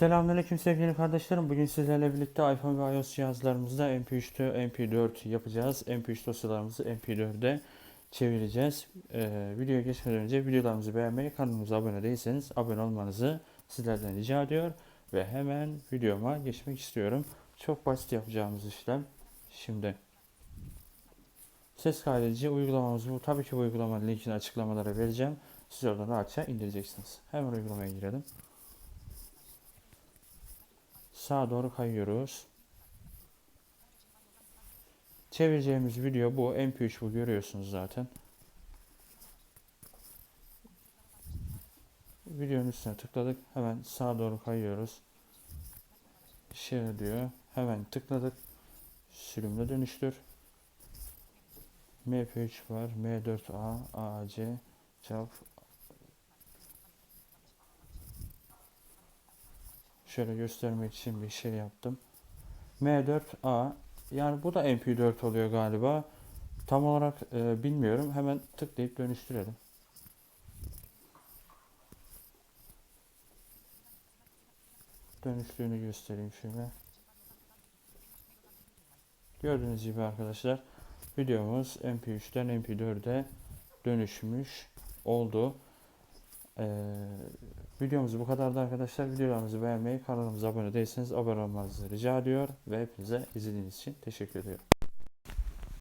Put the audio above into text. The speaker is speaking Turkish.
Selamünaleyküm sevgili kardeşlerim. Bugün sizlerle birlikte iPhone ve iOS cihazlarımızda MP3'te MP4 yapacağız. MP3 dosyalarımızı MP4'e çevireceğiz. Ee, videoya geçmeden önce videolarımızı beğenmeyi, kanalımıza abone değilseniz abone olmanızı sizlerden rica ediyor. Ve hemen videoma geçmek istiyorum. Çok basit yapacağımız işlem. Şimdi ses kaydedici uygulamamız bu. Tabii ki bu uygulamanın linkini açıklamalara vereceğim. Siz oradan rahatça indireceksiniz. Hemen uygulamaya girelim. Sağa doğru kayıyoruz. Çevireceğimiz video bu. MP3 bu görüyorsunuz zaten. Videonun üstüne tıkladık. Hemen sağa doğru kayıyoruz. Share diyor. Hemen tıkladık. Sürümle dönüştür. MP3 var. M4A, AC, çap. Şöyle göstermek için bir şey yaptım. M4A yani bu da MP4 oluyor galiba. Tam olarak e, bilmiyorum. Hemen tıklayıp dönüştürelim. Dönüştüğünü göstereyim şöyle. Gördüğünüz gibi arkadaşlar videomuz MP3'ten MP4'e dönüşmüş oldu. Ee, videomuz bu kadardı arkadaşlar. Videolarımızı beğenmeyi, kanalımıza abone değilseniz abone olmanızı rica ediyor ve hepinize izlediğiniz için teşekkür ediyorum.